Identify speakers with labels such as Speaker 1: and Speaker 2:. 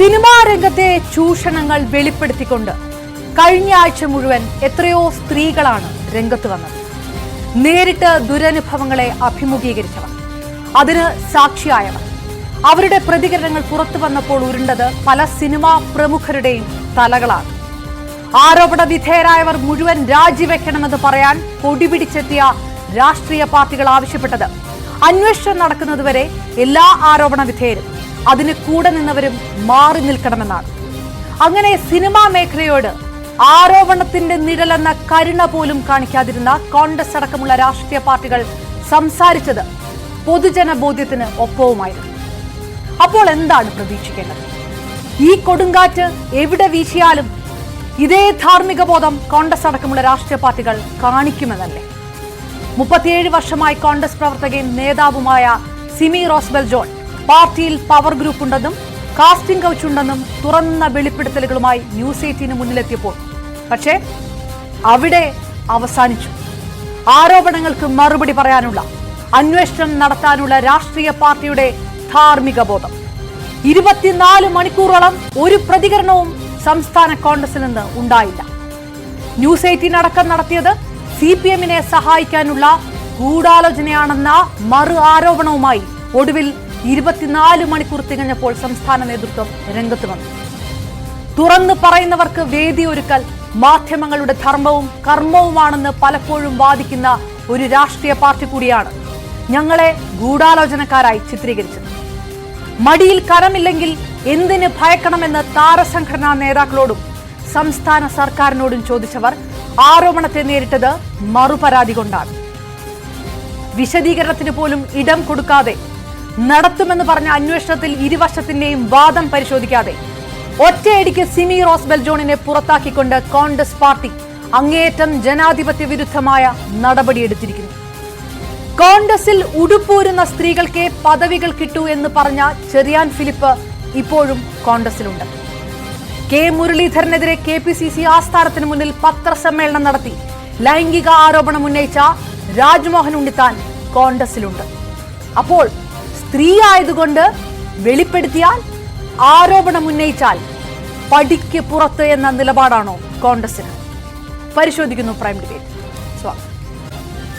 Speaker 1: Cinema രംഗത്തെ ചൂഷണങ്ങൾ വെളിപ്പെടുത്തിക്കൊണ്ട് കഴിഞ്ഞ ആഴ്ച മുഴുവൻ എത്രയോ സ്ത്രീകളാണ് രംഗത്ത് വന്നത്. നേരിട്ട് ദുരനുഭവങ്ങളെ അഭിമുഖീകരിച്ചവർ അതിന് സാക്ഷിയായവർ. അവരുടെ പ്രതികരണങ്ങൾ പുറത്തു വന്നപ്പോൾ ഉരുണ്ടത് പല സിനിമാ പ്രമുഖരുടെയും തലകളാണ്. ആരോപണ വിധേയരായവർ മുഴുവൻ രാജിവെക്കണമെന്ന് പറയാൻ കൊടിപിടിച്ചെത്തിയ രാഷ്ട്രീയ പാർട്ടികൾ ആവശ്യപ്പെട്ടത്. അന്വേഷണം നടക്കുന്നതുവരെ എല്ലാ ആരോപണ വിധേയരും അതിന് കൂടെ നിന്നവരും മാറി നിൽക്കണമെന്നാണ്. അങ്ങനെ സിനിമാ മേഖലയോട് ആരോപണത്തിന്റെ നിഴലെന്ന കരുണ പോലും കാണിക്കാതിരുന്ന കോൺഗ്രസ് അടക്കമുള്ള രാഷ്ട്രീയ പാർട്ടികൾ സംസാരിച്ചത് പൊതുജന ബോധ്യത്തിന് ഒപ്പവുമായിരുന്നു. അപ്പോൾ എന്താണ് പ്രതീക്ഷിക്കേണ്ടത്? ഈ കൊടുങ്കാറ്റ് എവിടെ വീശിയാലും ഇതേ ധാർമ്മിക ബോധം കോൺഗ്രസ് അടക്കമുള്ള രാഷ്ട്രീയ പാർട്ടികൾ കാണിക്കുമെന്നല്ലേ? മുപ്പത്തിയേഴ് വർഷമായി കോൺഗ്രസ് പ്രവർത്തകയും നേതാവുമായ സിമി റോസ്ബെൽ ജോൺ പാർട്ടിയിൽ പവർ ഗ്രൂപ്പ് ഉണ്ടെന്നും കാസ്റ്റിംഗ് കൗച്ച് ഉണ്ടെന്നും തുറന്ന വെളിപ്പെടുത്തലുകളുമായി ന്യൂസ് എയ്റ്റീന് മുന്നിലെത്തിയപ്പോൾ. പക്ഷേ അവിടെ അവസാനിച്ചു. ആരോപണങ്ങൾക്ക് മറുപടി പറയാനുള്ള അന്വേഷണം നടത്താനുള്ള രാഷ്ട്രീയ പാർട്ടിയുടെ ധാർമ്മിക ബോധം. ഇരുപത്തിനാല് മണിക്കൂറോളം ഒരു പ്രതികരണവും സംസ്ഥാന കോൺഗ്രസിൽ നിന്ന് ഉണ്ടായില്ല. ന്യൂസ് എയ്റ്റീൻ അടക്കം നടത്തിയത് സി പി എമ്മിനെ സഹായിക്കാനുള്ള ഗൂഢാലോചനയാണെന്ന മറു ആരോപണവുമായി ഒടുവിൽ ഇരുപത്തിനാല് മണിക്കൂർ തികഞ്ഞപ്പോൾ സംസ്ഥാന നേതൃത്വം രംഗത്ത് വന്നു. തുറന്നു പറയുന്നവർക്ക് വേദി ഒരുക്കൽ മാധ്യമങ്ങളുടെ ധർമ്മവും കർമ്മവുമാണെന്ന് പലപ്പോഴും വാദിക്കുന്ന ഒരു രാഷ്ട്രീയ പാർട്ടി കൂടിയാണ് ഞങ്ങളെ ഗൂഢാലോചനക്കാരായി ചിത്രീകരിച്ചത്. മടിയിൽ കരമില്ലെങ്കിൽ എന്തിന് ഭയക്കണമെന്ന് താരസംഘടനാ നേതാക്കളോടും സംസ്ഥാന സർക്കാരിനോടും ചോദിച്ചവർ ആരോപണത്തെ നേരിട്ടത് മറുപരാതി കൊണ്ടാണ്. വിശദീകരണത്തിന് പോലും ഇടം കൊടുക്കാതെ നടത്തുമെന്ന് പറഞ്ഞ അന്വേഷണത്തിൽ ഇരുവശത്തിന്റെയും വാദം പരിശോധിക്കാതെ ഒറ്റയടിക്ക് സിമി റോസ്ബെൽ ജോണിനെ പുറത്താക്കിക്കൊണ്ട് കോൺഗ്രസ് പാർട്ടി അങ്ങേയറ്റം ജനാധിപത്യ വിരുദ്ധമായ നടപടിയെടുത്തിരിക്കുന്നു കോൺഗ്രസിൽ ഉടുപ്പൂരുന്ന സ്ത്രീകൾക്കേ പദവികൾ കിട്ടൂ എന്ന് പറഞ്ഞ ചെറിയാൻ ഫിലിപ്പ് ഇപ്പോഴും കോൺഗ്രസിലുണ്ട്. കെ മുരളീധരനെതിരെ കെ പി സി സി ആസ്ഥാനത്തിന് മുന്നിൽ പത്രസമ്മേളനം നടത്തി ലൈംഗിക ആരോപണം ഉന്നയിച്ച രാജ്മോഹൻ ഉണ്ണിത്താൻ കോൺഗ്രസിലുണ്ട്. അപ്പോൾ സ്ത്രീ ആയതുകൊണ്ട് വെളിപ്പെടുത്തിയാൽ ആരോപണം ഉന്നയിച്ചാൽ പടിക്ക് പുറത്ത് എന്ന നിലപാടാണോ കോൺഗ്രസിന്? പരിശോധിക്കുന്നു പ്രൈം ഡിബേറ്റ്. സ്വാഗതം.